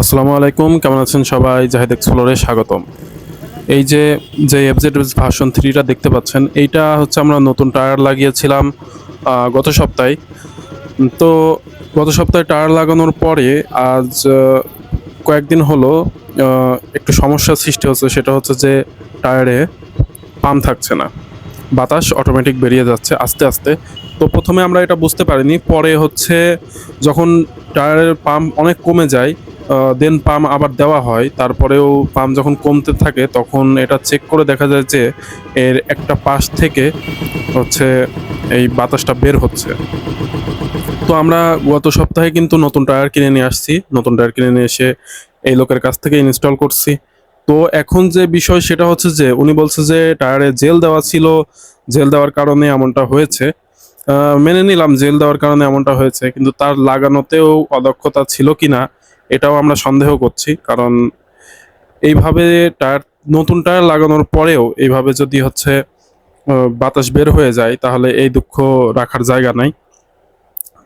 আসসালামু আলাইকুম, কেমন আছেন সবাই? জাহিদ এক্সপ্লোরে স্বাগতম। এই যে যে এফজেড ভার্সন থ্রিটা দেখতে পাচ্ছেন, এইটা হচ্ছে আমরা নতুন টায়ার লাগিয়েছিলাম গত সপ্তাহে। তো গত সপ্তাহে টায়ার লাগানোর পরে আজ কয়েকদিন হলো একটু সমস্যার সৃষ্টি হচ্ছে, সেটা হচ্ছে যে টায়ারে পাম্প থাকছে না। বাতাস অটোমেটিক বেরিয়ে যাচ্ছে আস্তে আস্তে। তো প্রথমে আমরা এটা বুঝতে পারিনি, পরে হচ্ছে যখন টায়ারের পাম্প অনেক কমে যায় দেন পাম্প আবার দেওয়া হয়। তারপরেও পাম্প যখন কমতে থাকে, তখন এটা চেক করে দেখা যায় যে এর একটা পাশ থেকে হচ্ছে এই বাতাসটা বের হচ্ছে। তো আমরা গত সপ্তাহে কিন্তু নতুন টায়ার কিনে নিয়ে আসছি। নতুন টায়ার কিনে নিয়ে এসে এই লোকের কাছ থেকে ইনস্টল করছি। তো এখন যে বিষয় সেটা হচ্ছে যে, উনি বলছে যে টায়ারে জেল দেওয়া ছিল। জেল দেওয়ার কারণে এমনটা হয়েছে। মেনে নিলাম, জেল দেওয়ার কারণে এমনটা হয়েছে। কিন্তু তার লাগানোতেও অদক্ষতা ছিল কিনা এটাও আমরা সন্দেহ করছি, কারণ এইভাবে টায়ার, নতুন টায়ার লাগানোর পরেও এইভাবে যদি হচ্ছে বাতাস বের হয়ে যায়, তাহলে এই দুঃখ রাখার জায়গা নাই।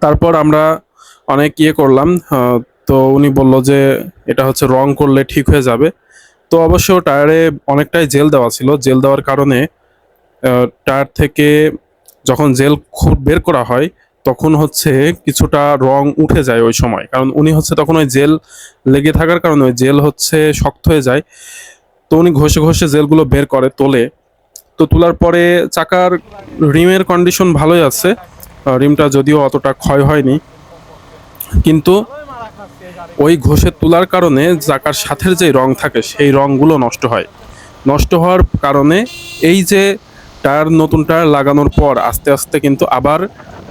তারপর আমরা অনেক ইয়ে করলাম তো উনি বলল যে এটা হচ্ছে রং করলে ঠিক হয়ে যাবে। তো অবশ্য টায়ারে অনেকটাই জেল দেওয়া ছিল, জেল দেওয়ার কারণে টায়ার থেকে যখন জেল খুব বের করা হয় তখন হচ্ছে কিছুটা রং উঠে যায় ওই সময়। কারণ উনি হচ্ছে তখন ওই জেল লেগে থাকার কারণে ওই জেল হচ্ছে শক্ত হয়ে যায়। তো উনি ঘষে ঘষে জেলগুলো বের করে তোলে। তো তোলার পরে চাকার রিমের কন্ডিশন ভালোই আছে। রিমটা যদিও অতটা ক্ষয় হয়নি। কিন্তু ওই ঘষে তোলার কারণে চাকার সাথের যে রং থাকে, সেই রংগুলো নষ্ট হয়। নষ্ট হওয়ার কারণে এই যে টায়ার নতুন টায়ার লাগানোর পর আস্তে আস্তে কিন্তু আবার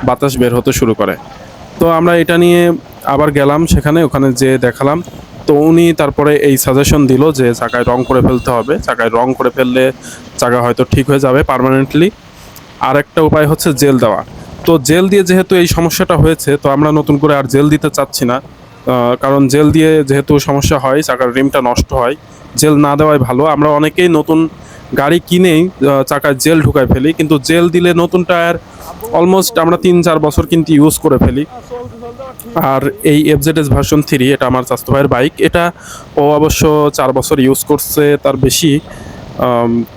বাতাস বের হতে শুরু করে। তো আমরা এটা নিয়ে আবার গেলাম সেখানে, ওখানে যে দেখালাম। তো উনি তারপরে এই সাজেশন দিল যে চাকায় রং করে ফেলতে হবে। চাকায় রং করে ফেললে চাকা হয়তো ঠিক হয়ে যাবে পার্মানেন্টলি আর একটা উপায় হচ্ছে জেল দেওয়া। তো জেল দিয়ে যেহেতু এই সমস্যাটা হয়েছে, তো আমরা নতুন করে আর জেল দিতে চাচ্ছি না। কারণ জেল দিয়ে যেহেতু সমস্যা হয়, চাকার রিমটা নষ্ট হয়, জেল না দেওয়াই ভালো। আমরা অনেকেই নতুন গাড়ি কিনেই চাকায় জেল ঢুকায় ফেলি, কিন্তু জেল দিলে নতুন টায়ার অলমোস্ট আমরা তিন চার বছর কিন্তু ইউজ করে ফেলি। আর এই এফজেডএস ভার্সন থ্রি এটা আমার চাস্তো ভাইয়ের বাইক এটা ও অবশ্য চার বছর ইউজ করছে, তার বেশি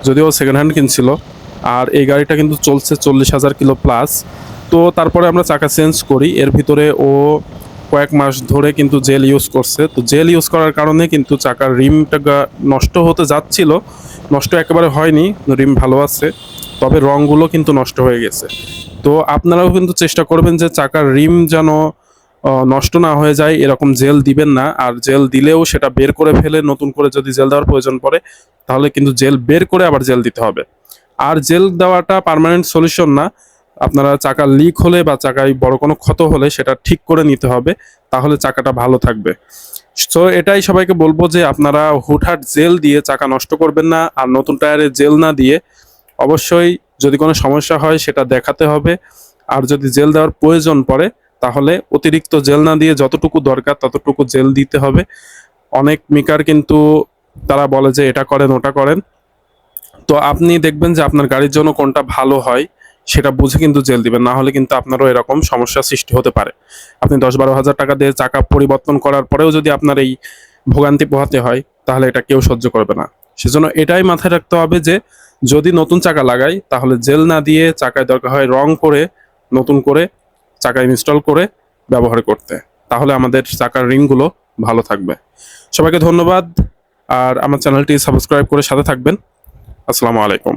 যদিও সেকেন্ড হ্যান্ড কিনছিল। আর এই গাড়িটা কিন্তু চলছে চল্লিশ হাজার কিলো প্লাস তো তারপরে আমরা চাকা চেঞ্জ করি, এর ভিতরে ও কয়েক মাস ধরে কিন্তু জেল ইউজ করছে। তো জেল ইউজ করার কারণে কিন্তু চাকার রিমটা নষ্ট হতে যাচ্ছিল। নষ্ট একেবারে হয়নি, রিম ভালো আছে, তবে রঙগুলো কিন্তু নষ্ট হয়ে গেছে। তো আপনারাও কিন্তু চেষ্টা করবেন যে চাকার রিম যেন নষ্ট না হয়ে যায়, এরকম জেল দিবেন না। আর জেল দিলেও সেটা বের করে ফেলে, নতুন করে যদি জেল দেওয়ার প্রয়োজন পড়ে, তাহলে কিন্তু জেল বের করে আবার জেল দিতে হবে। আর জেল দেওয়াটা পার্মানেন্ট সলিউশন না। আপনারা চাকা লিক হলে বা চাকায় বড় কোনো ক্ষত হলে সেটা ঠিক করে নিতে হবে, তাহলে চাকাটা ভালো থাকবে। সো এটাই সবাইকে বলব যে আপনারা হুটহাট জেল দিয়ে চাকা নষ্ট করবেন না, আর নতুন টায়ারে জেল না দিয়ে অবশ্যই যদি কোনো সমস্যা হয় সেটা দেখাতে হবে। আর যদি জেল দেওয়ার প্রয়োজন পড়ে, তাহলে অতিরিক্ত জেল না দিয়ে যতটুকু দরকার ততটুকু জেল দিতে হবে। অনেক মিকার কিন্তু তারা বলে যে এটা করেন, ওটা করেন। তো আপনি দেখবেন যে আপনার গাড়ির জন্য কোনটা ভালো হয়। সেটা বুঝে কিন্তু জেল দিবেন, না হলে কিন্তু আপনারও এরকম সমস্যা সৃষ্টি হতে পারে। আপনি দশ বারো হাজার টাকা দিয়ে চাকা পরিবর্তন করার পরেও যদি আপনার এই ভোগান্তি পোহাতে হয়, তাহলে এটা কেউ সহ্য করবে না। সেজন্য এটাই মাথায় রাখতে হবে যে, যদি নতুন চাকা লাগাই, তাহলে জেল না দিয়ে চাকায় দরকার হয় রং করে, নতুন করে চাকা ইনস্টল করে ব্যবহার করতে। তাহলে আমাদের চাকার রিংগুলো ভালো থাকবে। সবাইকে ধন্যবাদ, আর আমার চ্যানেলটি সাবস্ক্রাইব করে সাথে থাকবেন। আসসালামু আলাইকুম।